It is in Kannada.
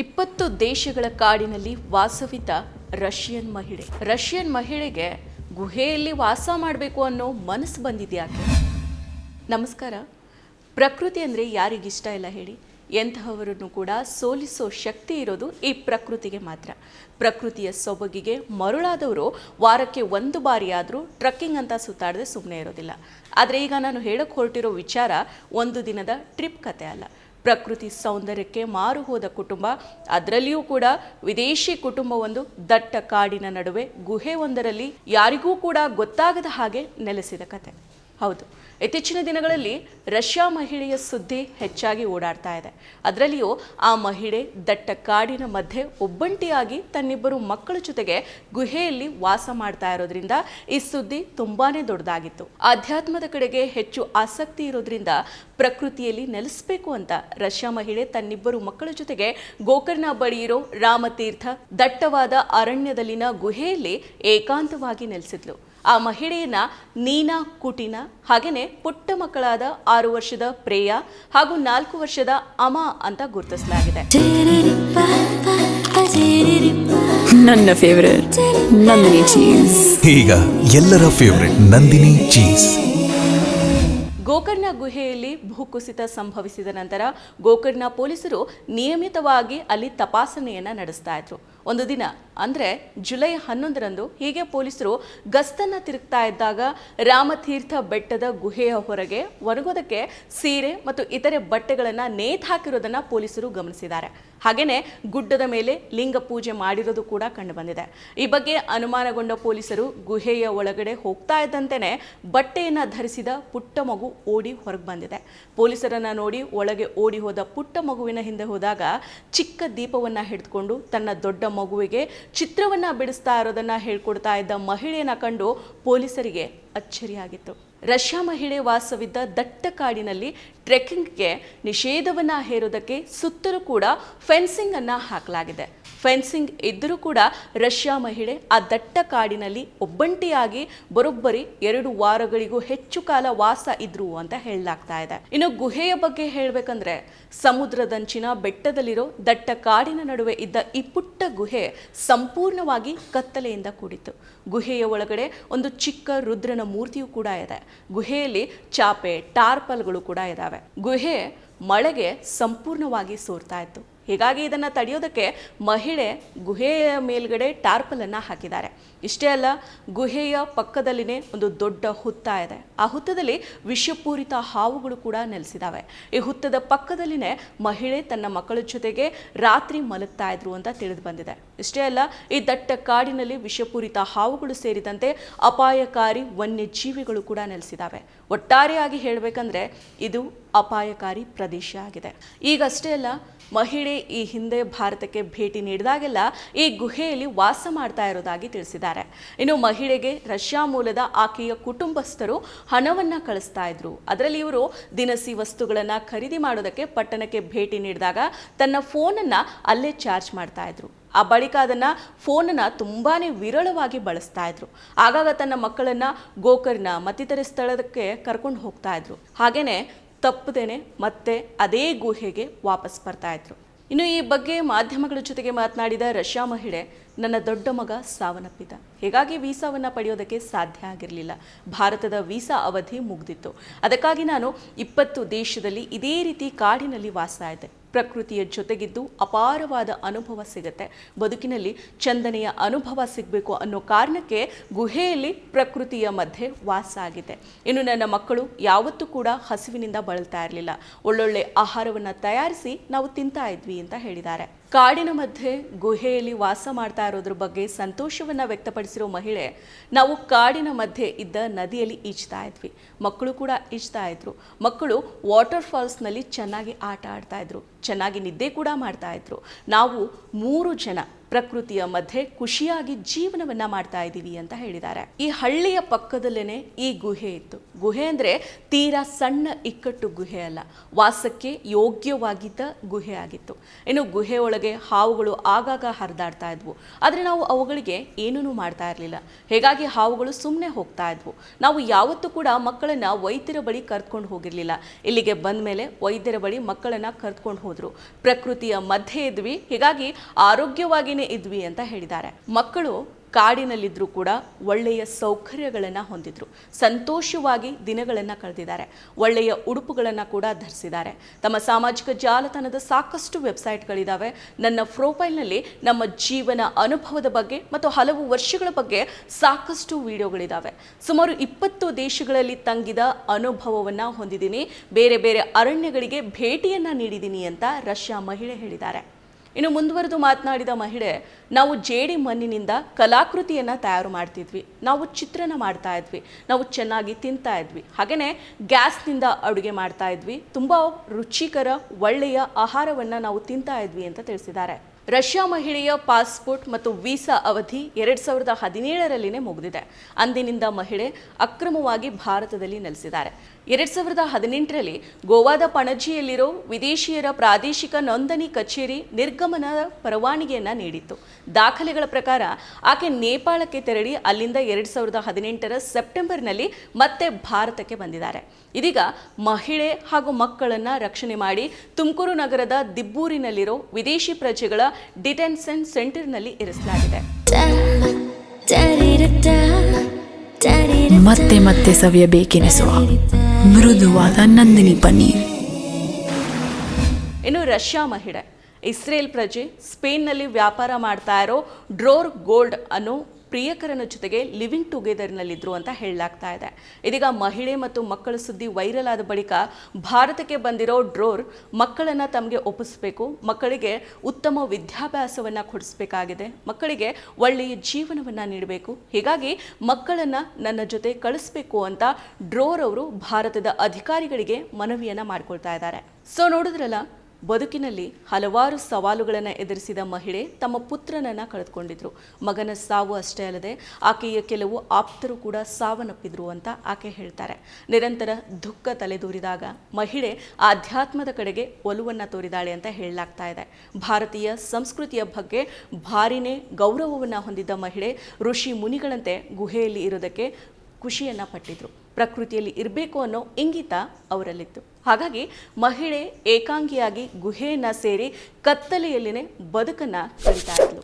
ಇಪ್ಪತ್ತು ದೇಶಗಳ ಕಾಡಿನಲ್ಲಿ ವಾಸವಿದ್ದ ರಷ್ಯನ್ ಮಹಿಳೆ. ರಷ್ಯನ್ ಮಹಿಳೆಗೆ ಗುಹೆಯಲ್ಲಿ ವಾಸ ಮಾಡಬೇಕು ಅನ್ನೋ ಮನಸ್ಸು ಬಂದಿದ್ಯಾಕೆ ನಮಸ್ಕಾರ. ಪ್ರಕೃತಿ ಅಂದರೆ ಯಾರಿಗಿಷ್ಟ ಇಲ್ಲ ಹೇಳಿ? ಎಂತಹವರನ್ನು ಕೂಡ ಸೋಲಿಸೋ ಶಕ್ತಿ ಇರೋದು ಈ ಪ್ರಕೃತಿಗೆ ಮಾತ್ರ. ಪ್ರಕೃತಿಯ ಸೊಬಗಿಗೆ ಮರುಳಾದವರು ವಾರಕ್ಕೆ ಒಂದು ಬಾರಿಯಾದರೂ ಟ್ರಕ್ಕಿಂಗ್ ಅಂತ ಸುತ್ತಾಡದೆ ಸುಮ್ಮನೆ ಇರೋದಿಲ್ಲ. ಆದರೆ ಈಗ ನಾನು ಹೇಳಕ್ಕೆ ಹೊರಟಿರೋ ವಿಚಾರ ಒಂದು ದಿನದ ಟ್ರಿಪ್ ಕತೆ ಅಲ್ಲ. ಪ್ರಕೃತಿ ಸೌಂದರ್ಯಕ್ಕೆ ಮಾರು ಹೋದ ಕುಟುಂಬ, ಅದರಲ್ಲಿಯೂ ಕೂಡ ವಿದೇಶಿ ಕುಟುಂಬವೊಂದು ದಟ್ಟ ಕಾಡಿನ ನಡುವೆ, ಗುಹೆ ಒಂದರಲ್ಲಿ ಯಾರಿಗೂ ಕೂಡ ಗೊತ್ತಾಗದ ಹಾಗೆ ನೆಲೆಸಿದ ಕತೆ. ಹೌದು. ಇತ್ತೀಚಿನ ದಿನಗಳಲ್ಲಿ ರಷ್ಯಾ ಮಹಿಳೆಯ ಸುದ್ದಿ ಹೆಚ್ಚಾಗಿ ಓಡಾಡ್ತಾ ಇದೆ. ಅದರಲ್ಲಿಯೂ ಆ ಮಹಿಳೆ ದಟ್ಟ ಕಾಡಿನ ಮಧ್ಯೆ ಒಬ್ಬಂಟಿಯಾಗಿ ತನ್ನಿಬ್ಬರು ಮಕ್ಕಳ ಜೊತೆಗೆ ಗುಹೆಯಲ್ಲಿ ವಾಸ ಮಾಡ್ತಾ ಇರೋದ್ರಿಂದ ಈ ಸುದ್ದಿ ತುಂಬಾ ದೊಡ್ಡದಾಗಿತ್ತು. ಆಧ್ಯಾತ್ಮದ ಕಡೆಗೆ ಹೆಚ್ಚು ಆಸಕ್ತಿ ಇರೋದ್ರಿಂದ ಪ್ರಕೃತಿಯಲ್ಲಿ ನೆಲೆಸಬೇಕು ಅಂತ ರಷ್ಯಾ ಮಹಿಳೆ ತನ್ನಿಬ್ಬರು ಮಕ್ಕಳ ಜೊತೆಗೆ ಗೋಕರ್ಣ ಬಳಿ ಇರೋ ರಾಮತೀರ್ಥ ದಟ್ಟವಾದ ಅರಣ್ಯದಲ್ಲಿನ ಗುಹೆಯಲ್ಲಿ ಏಕಾಂತವಾಗಿ ನೆಲೆಸಿದ್ಲು. ಆ ಮಹಿಳೆಯನ್ನ ನೀನಾ ಕುಟಿನ ಹಾಗೇನೆ ಪುಟ್ಟ ಮಕ್ಕಳಾದ ಆರು ವರ್ಷದ ಪ್ರೇಯ ಹಾಗೂ ನಾಲ್ಕು ವರ್ಷದ ಅಮ ಅಂತ ಗುರುತಿಸಲಾಗಿದೆ. ನನ್ನ ಫೇವರೇಟ್ ನಂದಿನಿ ಚೀಸ್ ಈಗ ಎಲ್ಲರ ಫೇವರೆಟ್ ನಂದಿನಿ ಚೀಸ್ ಗೋಕರ್ಣ ಗುಹೆಯಲ್ಲಿ ಭೂಕುಸಿತ ಸಂಭವಿಸಿದ ನಂತರ ಗೋಕರ್ಣ ಪೊಲೀಸರು ನಿಯಮಿತವಾಗಿ ಅಲ್ಲಿ ತಪಾಸಣೆಯನ್ನು ನಡೆಸ್ತಾ ಇದ್ರು. ಒಂದು ದಿನ, ಅಂದ್ರೆ ಜುಲೈ ಹನ್ನೊಂದರಂದು ಹೀಗೆ ಪೊಲೀಸರು ಗಸ್ತನ್ನು ತಿರುಗ್ತಾ ಇದ್ದಾಗ ರಾಮತೀರ್ಥ ಬೆಟ್ಟದ ಗುಹೆಯ ಹೊರಗೆ ಒಣಗೋದಕ್ಕೆ ಸೀರೆ ಮತ್ತು ಇತರೆ ಬಟ್ಟೆಗಳನ್ನು ನೇತಾಕಿರೋದನ್ನು ಪೊಲೀಸರು ಗಮನಿಸಿದ್ದಾರೆ. ಹಾಗೆಯೇ ಗುಡ್ಡದ ಮೇಲೆ ಲಿಂಗ ಪೂಜೆ ಮಾಡಿರೋದು ಕೂಡ ಕಂಡುಬಂದಿದೆ. ಈ ಬಗ್ಗೆ ಅನುಮಾನಗೊಂಡ ಪೊಲೀಸರು ಗುಹೆಯ ಒಳಗಡೆ ಹೋಗ್ತಾ ಇದ್ದಂತೆಯೇ ಬಟ್ಟೆಯನ್ನು ಧರಿಸಿದ ಪುಟ್ಟ ಮಗು ಓಡಿ ಹೊರಗೆ ಬಂದಿದೆ. ಪೊಲೀಸರನ್ನ ನೋಡಿ ಒಳಗೆ ಓಡಿ ಹೋದ ಪುಟ್ಟ ಮಗುವಿನ ಹಿಂದೆ ಹೋದಾಗ ಚಿಕ್ಕ ದೀಪವನ್ನ ಹಿಡಿದುಕೊಂಡು ತನ್ನ ದೊಡ್ಡ ಮಗುವಿಗೆ ಚಿತ್ರವನ್ನ ಬಿಡಿಸ್ತಾ ಇರೋದನ್ನ ಹೇಳ್ಕೊಡ್ತಾ ಇದ್ದ ಮಹಿಳೆಯನ್ನ ಕಂಡು ಪೊಲೀಸರಿಗೆ ಅಚ್ಚರಿಯಾಗಿತ್ತು. ರಷ್ಯಾ ಮಹಿಳೆ ವಾಸವಿದ್ದ ದಟ್ಟ ಕಾಡಿನಲ್ಲಿ ಟ್ರೆಕ್ಕಿಂಗ್ಗೆ ನಿಷೇಧವನ್ನು ಹೇರೋದಕ್ಕೆ ಸುತ್ತಲೂ ಕೂಡ ಫೆನ್ಸಿಂಗ್ ಅನ್ನು ಹಾಕಲಾಗಿದೆ. ಫೆನ್ಸಿಂಗ್ ಇದ್ದರೂ ಕೂಡ ರಷ್ಯಾ ಮಹಿಳೆ ಆ ದಟ್ಟ ಕಾಡಿನಲ್ಲಿ ಒಬ್ಬಂಟಿಯಾಗಿ ಬರೋಬ್ಬರಿ ಎರಡು ವಾರಗಳಿಗೂ ಹೆಚ್ಚು ಕಾಲ ವಾಸ ಇದ್ರು ಅಂತ ಹೇಳಲಾಗ್ತಾ ಇದೆ. ಇನ್ನು ಗುಹೆಯ ಬಗ್ಗೆ ಹೇಳಬೇಕಂದ್ರೆ ಸಮುದ್ರದಂಚಿನ ಬೆಟ್ಟದಲ್ಲಿರೋ ದಟ್ಟ ಕಾಡಿನ ನಡುವೆ ಇದ್ದ ಈ ಪುಟ್ಟ ಗುಹೆ ಸಂಪೂರ್ಣವಾಗಿ ಕತ್ತಲೆಯಿಂದ ಕೂಡಿತ್ತು. ಗುಹೆಯ ಒಳಗಡೆ ಒಂದು ಚಿಕ್ಕ ರುದ್ರನ ಮೂರ್ತಿಯೂ ಕೂಡ ಇದೆ. ಗುಹೆಯಲ್ಲಿ ಚಾಪೆ, ಟಾರ್ಪಲ್ಗಳು ಕೂಡ ಇದ್ದಾವೆ ಗುಹೆ ಮಳೆಗೆ ಸಂಪೂರ್ಣವಾಗಿ ಸೋರ್ತಾ ಇತ್ತು. ಹೀಗಾಗಿ ಇದನ್ನು ತಡೆಯೋದಕ್ಕೆ ಮಹಿಳೆ ಗುಹೆಯ ಮೇಲ್ಗಡೆ ಟಾರ್ಪಲನ್ನು ಹಾಕಿದ್ದಾರೆ. ಇಷ್ಟೇ ಅಲ್ಲ, ಗುಹೆಯ ಪಕ್ಕದಲ್ಲಿನೇ ಒಂದು ದೊಡ್ಡ ಹುತ್ತ ಇದೆ. ಆ ಹುತ್ತದಲ್ಲಿ ವಿಷಪೂರಿತ ಹಾವುಗಳು ಕೂಡ ನೆಲೆಸಿದಾವೆ. ಈ ಹುತ್ತದ ಪಕ್ಕದಲ್ಲಿನೇ ಮಹಿಳೆ ತನ್ನ ಮಕ್ಕಳ ಜೊತೆಗೆ ರಾತ್ರಿ ಮಲಗ್ತಾ ಇದ್ರು ಅಂತ ತಿಳಿದು ಬಂದಿದೆ. ಇಷ್ಟೇ ಅಲ್ಲ, ಈ ದಟ್ಟ ಕಾಡಿನಲ್ಲಿ ವಿಷಪೂರಿತ ಹಾವುಗಳು ಸೇರಿದಂತೆ ಅಪಾಯಕಾರಿ ವನ್ಯಜೀವಿಗಳು ಕೂಡ ನೆಲೆಸಿದಾವೆ. ಒಟ್ಟಾರೆಯಾಗಿ ಹೇಳಬೇಕಂದ್ರೆ ಇದು ಅಪಾಯಕಾರಿ ಪ್ರದೇಶ ಆಗಿದೆ. ಈಗಷ್ಟೇ ಅಲ್ಲ ಮಹಿಳೆ ಈ ಹಿಂದೆ ಭಾರತಕ್ಕೆ ಭೇಟಿ ನೀಡಿದಾಗೆಲ್ಲ ಈ ಗುಹೆಯಲ್ಲಿ ವಾಸ ಮಾಡ್ತಾ ಇರೋದಾಗಿ ತಿಳಿಸಿದ್ದಾರೆ. ಇನ್ನು ಮಹಿಳೆಗೆ ರಷ್ಯಾ ಮೂಲದ ಆಕೆಯ ಕುಟುಂಬಸ್ಥರು ಹಣವನ್ನ ಕಳಿಸ್ತಾ ಇದ್ರು. ಅದರಲ್ಲಿ ಇವರು ದಿನಸಿ ವಸ್ತುಗಳನ್ನ ಖರೀದಿ ಮಾಡೋದಕ್ಕೆ ಪಟ್ಟಣಕ್ಕೆ ಭೇಟಿ ನೀಡಿದಾಗ ತನ್ನ ಫೋನನ್ನ ಅಲ್ಲೇ ಚಾರ್ಜ್ ಮಾಡ್ತಾ ಇದ್ರು. ಆ ಬಳಿಕ ಅದನ್ನ ಫೋನನ್ನ ತುಂಬಾನೇ ವಿರಳವಾಗಿ ಬಳಸ್ತಾ ಇದ್ರು. ಆಗಾಗ ತನ್ನ ಮಕ್ಕಳನ್ನ ಗೋಕರ್ಣ ಮತ್ತಿತರ ಸ್ಥಳಕ್ಕೆ ಕರ್ಕೊಂಡು ಹೋಗ್ತಾ ಇದ್ರು. ಹಾಗೇನೆ ತಪ್ಪದೇನೆ ಮತ್ತೆ ಅದೇ ಗುಹೆಗೆ ವಾಪಸ್ ಬರ್ತಾ ಇದ್ರು. ಇನ್ನು ಈ ಬಗ್ಗೆ ಮಾಧ್ಯಮಗಳ ಜೊತೆಗೆ ಮಾತನಾಡಿದ ರಷ್ಯಾ ಮಹಿಳೆ, ನನ್ನ ದೊಡ್ಡ ಮಗ ಸಾವನ್ನಪ್ಪಿದ್ದ ಹೀಗಾಗಿ ವೀಸಾವನ್ನು ಪಡೆಯೋದಕ್ಕೆ ಸಾಧ್ಯ ಆಗಿರಲಿಲ್ಲ. ಭಾರತದ ವೀಸಾ ಅವಧಿ ಮುಗ್ದಿತ್ತು. ಅದಕ್ಕಾಗಿ ನಾನು ಇಪ್ಪತ್ತು ದೇಶದಲ್ಲಿ ಇದೇ ರೀತಿ ಕಾಡಿನಲ್ಲಿ ವಾಸ ಪ್ರಕೃತಿಯ ಜೊತೆಗಿದ್ದು ಅಪಾರವಾದ ಅನುಭವ ಸಿಗುತ್ತೆ. ಬದುಕಿನಲ್ಲಿ ಚಂದನೆಯ ಅನುಭವ ಸಿಗಬೇಕು ಅನ್ನೋ ಕಾರಣಕ್ಕೆ ಗುಹೆಯಲ್ಲಿ ಪ್ರಕೃತಿಯ ಮಧ್ಯೆ ವಾಸ ಆಗಿದೆ. ಇನ್ನು ನನ್ನ ಮಕ್ಕಳು ಯಾವತ್ತೂ ಕೂಡ ಹಸಿವಿನಿಂದ ಬಳಲ್ತಾ ಇರಲಿಲ್ಲ. ಒಳ್ಳೊಳ್ಳೆ ಆಹಾರವನ್ನು ತಯಾರಿಸಿ ನಾವು ತಿಂತಾ ಇದ್ವಿ ಅಂತ ಹೇಳಿದ್ದಾರೆ. ಕಾಡಿನ ಮಧ್ಯೆ ಗುಹೆಯಲ್ಲಿ ವಾಸ ಮಾಡ್ತಾ ಇರೋದ್ರ ಬಗ್ಗೆ ಸಂತೋಷವನ್ನು ವ್ಯಕ್ತಪಡಿಸಿರೋ ಮಹಿಳೆ, ನಾವು ಕಾಡಿನ ಮಧ್ಯೆ ಇದ್ದ ನದಿಯಲ್ಲಿ ಈಜ್ತಾ ಇದ್ವಿ. ಮಕ್ಕಳು ಕೂಡ ಈಜ್ತಾ ಇದ್ರು. ಮಕ್ಕಳು ವಾಟರ್ ಫಾಲ್ಸ್ನಲ್ಲಿ ಚೆನ್ನಾಗಿ ಆಟ ಆಡ್ತಾ ಇದ್ರು. ಚೆನ್ನಾಗಿ ನಿದ್ದೆ ಕೂಡ ಮಾಡ್ತಾ ಇದ್ರು. ನಾವು ಮೂರು ಜನ ಪ್ರಕೃತಿಯ ಮಧ್ಯೆ ಖುಷಿಯಾಗಿ ಜೀವನವನ್ನ ಮಾಡ್ತಾ ಇದ್ದೀವಿ ಅಂತ ಹೇಳಿದ್ದಾರೆ. ಈ ಹಳ್ಳಿಯ ಪಕ್ಕದಲ್ಲೇನೆ ಈ ಗುಹೆ ಇತ್ತು. ಗುಹೆ ಅಂದ್ರೆ ತೀರಾ ಸಣ್ಣ ಇಕ್ಕಟ್ಟು ಗುಹೆ ಅಲ್ಲ, ವಾಸಕ್ಕೆ ಯೋಗ್ಯವಾಗಿದ್ದ ಗುಹೆ ಆಗಿತ್ತು. ಇನ್ನು ಗುಹೆ ಒಳಗೆ ಹಾವುಗಳು ಆಗಾಗ ಹರಿದಾಡ್ತಾ ಇದ್ವು. ಆದರೆ ನಾವು ಅವುಗಳಿಗೆ ಏನೂ ಮಾಡ್ತಾ ಇರಲಿಲ್ಲ. ಹೀಗಾಗಿ ಹಾವುಗಳು ಸುಮ್ಮನೆ ಹೋಗ್ತಾ ಇದ್ವು. ನಾವು ಯಾವತ್ತೂ ಕೂಡ ಮಕ್ಕಳನ್ನ ವೈದ್ಯರ ಬಳಿ ಕರ್ಕೊಂಡು ಹೋಗಿರಲಿಲ್ಲ. ಇಲ್ಲಿಗೆ ಬಂದ ಮೇಲೆ ವೈದ್ಯರ ಬಳಿ ಮಕ್ಕಳನ್ನ ಕರ್ಕೊಂಡು ಹೋದ್ರು. ಪ್ರಕೃತಿಯ ಮಧ್ಯೆ ಇದ್ವಿ. ಹೀಗಾಗಿ ಆರೋಗ್ಯವಾಗಿಯೇ ಇದ್ವಿ ಅಂತ ಹೇಳಿದ್ದಾರೆ. ಮಕ್ಕಳು ಕಾಡಿನಲ್ಲಿದ್ದರೂ ಕೂಡ ಒಳ್ಳೆಯ ಸೌಕರ್ಯಗಳನ್ನು ಹೊಂದಿದ್ರು. ಸಂತೋಷವಾಗಿ ದಿನಗಳನ್ನು ಕಳೆದಿದ್ದಾರೆ. ಒಳ್ಳೆಯ ಉಡುಪುಗಳನ್ನು ಕೂಡ ಧರಿಸಿದ್ದಾರೆ. ತಮ್ಮ ಸಾಮಾಜಿಕ ಜಾಲತಾಣದ ಸಾಕಷ್ಟು ವೆಬ್ಸೈಟ್ಗಳಿದ್ದಾವೆ ನನ್ನ ಪ್ರೊಫೈಲ್ನಲ್ಲಿ ನಮ್ಮ ಜೀವನ ಅನುಭವದ ಬಗ್ಗೆ ಮತ್ತು ಹಲವು ವರ್ಷಗಳ ಬಗ್ಗೆ ಸಾಕಷ್ಟು ವಿಡಿಯೋಗಳಿದ್ದಾವೆ ಸುಮಾರು ಇಪ್ಪತ್ತು ದೇಶಗಳಲ್ಲಿ ತಂಗಿದ ಅನುಭವವನ್ನು ಹೊಂದಿದ್ದೀನಿ. ಬೇರೆ ಬೇರೆ ಅರಣ್ಯಗಳಿಗೆ ಭೇಟಿಯನ್ನು ನೀಡಿದ್ದೀನಿ ಅಂತ ರಷ್ಯಾ ಮಹಿಳೆ ಹೇಳಿದ್ದಾರೆ. ಇನ್ನು ಮುಂದುವರೆದು ಮಾತನಾಡಿದ ಮಹಿಳೆ, ನಾವು ಜೇಡಿ ಮಣ್ಣಿನಿಂದ ಕಲಾಕೃತಿಯನ್ನು ತಯಾರು ಮಾಡ್ತಿದ್ವಿ. ನಾವು ಚಿತ್ರಣ ಮಾಡ್ತಾ ಇದ್ವಿ. ನಾವು ಚೆನ್ನಾಗಿ ತಿಂತಾ ಇದ್ವಿ. ಹಾಗೆಯೇ ಗ್ಯಾಸ್ನಿಂದ ಅಡುಗೆ ಮಾಡ್ತಾ ಇದ್ವಿ. ತುಂಬ ರುಚಿಕರ, ಒಳ್ಳೆಯ ಆಹಾರವನ್ನು ನಾವು ತಿಂತಾ ಇದ್ವಿ ಅಂತ ತಿಳಿಸಿದ್ದಾರೆ. ರಷ್ಯಾ ಮಹಿಳೆಯ ಪಾಸ್ಪೋರ್ಟ್ ಮತ್ತು ವೀಸಾ ಅವಧಿ ಎರಡು ಸಾವಿರದ ಹದಿನೇಳರಲ್ಲಿನೇ ಮುಗಿದಿದೆ. ಅಂದಿನಿಂದ ಮಹಿಳೆ ಅಕ್ರಮವಾಗಿ ಭಾರತದಲ್ಲಿ ನೆಲೆಸಿದ್ದಾರೆ. ಎರಡು ಸಾವಿರದ ಹದಿನೆಂಟರಲ್ಲಿ ಗೋವಾದ ಪಣಜಿಯಲ್ಲಿರೋ ವಿದೇಶಿಯರ ಪ್ರಾದೇಶಿಕ ನೋಂದಣಿ ಕಚೇರಿ ನಿರ್ಗಮನ ಪರವಾನಗಿಯನ್ನು ನೀಡಿತ್ತು. ದಾಖಲೆಗಳ ಪ್ರಕಾರ ಆಕೆ ನೇಪಾಳಕ್ಕೆ ತೆರಳಿ ಅಲ್ಲಿಂದ ಎರಡು ಸಾವಿರದ ಹದಿನೆಂಟರ ಸೆಪ್ಟೆಂಬರ್ನಲ್ಲಿ ಮತ್ತೆ ಭಾರತಕ್ಕೆ ಬಂದಿದ್ದಾರೆ. ಇದೀಗ ಮಹಿಳೆ ಹಾಗೂ ಮಕ್ಕಳನ್ನು ರಕ್ಷಣೆ ಮಾಡಿ ತುಮಕೂರು ನಗರದ ದಿಬ್ಬೂರಿನಲ್ಲಿರೋ ವಿದೇಶಿ ಪ್ರಜೆಗಳ ಡಿಟೆನ್ಷನ್ ಸೆಂಟರ್ನಲ್ಲಿ ಇರಿಸಲಾಗಿದೆ. ಮತ್ತೆ ಮತ್ತೆ ಸವಿಯಬೇಕೆನಿಸುವ ಮೃದುವಾದ ನಂದಿನಿ ಪನ್ನೀರ್. ಇನ್ನು ರಷ್ಯಾ ಮಹಿಳೆ ಇಸ್ರೇಲ್ ಪ್ರಜೆ ಸ್ಪೇನ್ನಲ್ಲಿ ವ್ಯಾಪಾರ ಮಾಡ್ತಾ ಇರೋ ಡ್ರೋರ್ ಗೋಲ್ಡ್ ಅನ್ನೋ ಪ್ರಿಯಕರನ ಜೊತೆಗೆ ಲಿವಿಂಗ್ ಟುಗೆದರ್ನಲ್ಲಿದ್ದರು ಅಂತ ಹೇಳಲಾಗ್ತಾ ಇದೆ. ಇದೀಗ ಮಹಿಳೆ ಮತ್ತು ಮಕ್ಕಳ ಸುದ್ದಿ ವೈರಲ್ ಆದ ಬಳಿಕ ಭಾರತಕ್ಕೆ ಬಂದಿರೋ ಡ್ರೋರ್ ಮಕ್ಕಳನ್ನು ತಮಗೆ ಒಪ್ಪಿಸಬೇಕು, ಮಕ್ಕಳಿಗೆ ಉತ್ತಮ ವಿದ್ಯಾಭ್ಯಾಸವನ್ನು ಕೊಡಿಸಬೇಕಾಗಿದೆ, ಮಕ್ಕಳಿಗೆ ಒಳ್ಳೆಯ ಜೀವನವನ್ನು ನೀಡಬೇಕು, ಹೀಗಾಗಿ ಮಕ್ಕಳನ್ನು ನನ್ನ ಜೊತೆ ಕಳಿಸ್ಬೇಕು ಅಂತ ಡ್ರೋರ್ ಅವರು ಭಾರತದ ಅಧಿಕಾರಿಗಳಿಗೆ ಮನವಿಯನ್ನು ಮಾಡ್ಕೊಳ್ತಾ ಇದ್ದಾರೆ. ಸೊ ನೋಡಿದ್ರಲ್ಲ ಬದುಕಿನಲ್ಲಿ ಹಲವಾರು ಸವಾಲುಗಳನ್ನು ಎದುರಿಸಿದ ಮಹಿಳೆ ತಮ್ಮ ಪುತ್ರನನ್ನು ಕಳೆದುಕೊಂಡಿದ್ರು. ಮಗನ ಸಾವು ಅಷ್ಟೇ ಅಲ್ಲದೆ ಆಕೆಯ ಕೆಲವು ಆಪ್ತರು ಕೂಡ ಸಾವನ್ನಪ್ಪಿದ್ರು ಅಂತ ಆಕೆ ಹೇಳ್ತಾರೆ. ನಿರಂತರ ದುಃಖ ತಲೆದೂರಿದಾಗ ಮಹಿಳೆ ಆಧ್ಯಾತ್ಮದ ಕಡೆಗೆ ಒಲುವನ್ನು ತೋರಿದಾಳೆ ಅಂತ ಹೇಳಲಾಗ್ತಾ ಇದೆ. ಭಾರತೀಯ ಸಂಸ್ಕೃತಿಯ ಬಗ್ಗೆ ಭಾರಿನೇ ಗೌರವವನ್ನು ಹೊಂದಿದ್ದ ಮಹಿಳೆ ಋಷಿ ಮುನಿಗಳಂತೆ ಗುಹೆಯಲ್ಲಿ ಇರೋದಕ್ಕೆ ಖುಷಿಯನ್ನ ಪಟ್ಟಿದ್ರು. ಪ್ರಕೃತಿಯಲ್ಲಿ ಇರಬೇಕು ಅನ್ನೋ ಇಂಗಿತ ಅವರಲ್ಲಿತ್ತು. ಹಾಗಾಗಿ ಮಹಿಳೆ ಏಕಾಂಗಿಯಾಗಿ ಗುಹೆಯನ್ನು ಸೇರಿ ಕತ್ತಲೆಯಲ್ಲಿನೇ ಬದುಕನ್ನು ಕಲಿತಾ ಇದ್ಲು.